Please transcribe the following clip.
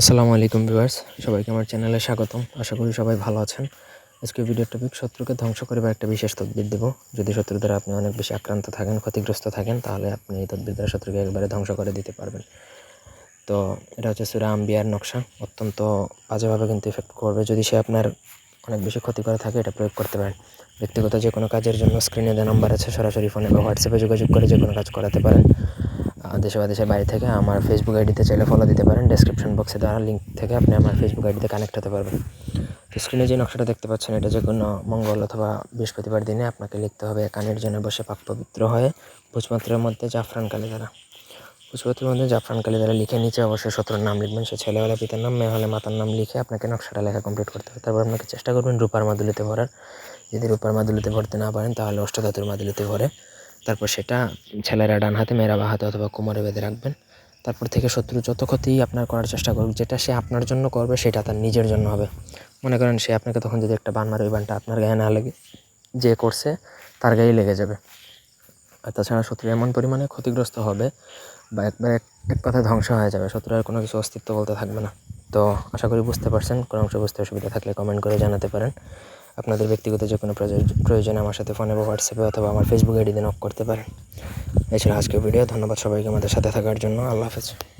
আসসালামু আলাইকুম ভিউয়ার্স, সবাইকে আমার চ্যানেলে স্বাগতম। আশা করি সবাই ভালো আছেন। আজকে ভিডিওর টপিক শত্রুকে ধ্বংস করিবার একটা বিশেষ তদবির দেব। যদি শত্রু দ্বারা আপনি অনেক বেশি আক্রান্ত থাকেন, ক্ষতিগ্রস্ত থাকেন, তাহলে আপনি এই তদবির দ্বারা শত্রুকে একবারে ধ্বংস করে দিতে পারবেন। তো এটা হচ্ছে সুরা আম্বিয়ার নকশা। অত্যন্ত বাজেভাবে কিন্তু ইফেক্ট করবে। যদি সে আপনার অনেক বেশি ক্ষতি করে থাকে, এটা প্রয়োগ করতে পারেন। ব্যক্তিগত যে কোনো কাজের জন্য স্ক্রিনে দেওয়া নাম্বার আছে, সরাসরি ফোনে বা হোয়াটসঅ্যাপে যোগাযোগ করে যে কোনো কাজ করাতে পারেন। দেশে বা দেশের বাইরে থেকে আমার ফেসবুক আইডিতে চাইলে ফলো দিতে পারেন। ডেসক্রিপশন বক্সে দেওয়া লিঙ্ক থেকে আপনি আমার ফেসবুক আইডিতে কানেক্ট হতে পারবেন। তো স্ক্রিনে যে নকশাটা দেখতে পাচ্ছেন, এটা যে কোনো মঙ্গল অথবা বৃহস্পতিবার দিনে আপনাকে লিখতে হবে। কানের জন্য বসে পাক পবিত্র হয়ে ভোজপত্রের মধ্যে জাফরান কালি দ্বারা ভোজপত্রের মধ্যে জাফরান কালি দ্বারা লিখে নিচে অবশ্যই শত্রুর নাম লিখবেন। সে ছেলে হলে পিতার নাম, মেয়ে হলে মাতার নাম লিখে আপনাকে নকশাটা লেখা কমপ্লিট করতে হবে। তারপর আপনাকে চেষ্টা করবেন রূপার মাদুলিতে ভরার। যদি রূপার মাদুলিতে ভরতে না পারেন, তাহলে অষ্টধাতুর মাদুলিতে ভরে তারপর সেটা ছেলেরা ডান হাতে, মেয়েরা বা হাতে অথবা কোমরে বেঁধে রাখবেন। তারপর থেকে শত্রু যত ক্ষতি আপনার করার চেষ্টা করুক, যেটা সে আপনার জন্য করবে সেটা তার নিজের জন্য হবে। মনে করেন সে আপনাকে তখন যদি একটা বান মারে, ওই বানটা আপনার গায়ে না লেগে যে করছে, তার গায়েই লেগে যাবে। আর তাছাড়া শত্রু এমন পরিমাণে ক্ষতিগ্রস্ত হবে, বা একবার এক এক কথায় ধ্বংস হয়ে যাবে। শত্রুর আর কোনো কিছু অস্তিত্ব বলতে থাকবে না। তো আশা করি বুঝতে পারছেন। কোনো অংশ বুঝতে অসুবিধা থাকলে কমেন্ট করে জানাতে পারেন। আপনাদের ব্যক্তিগত যে কোনো প্রয়োজন- আমার সাথে ফোনে বা হোয়াটসঅ্যাপে অথবা আমার ফেসবুক আইডিতে নক করতে পারেন। এছাড়া আজকের ভিডিও ধন্যবাদ সবাইকে আমাদের সাথে থাকার জন্য। আল্লাহ হাফেজ।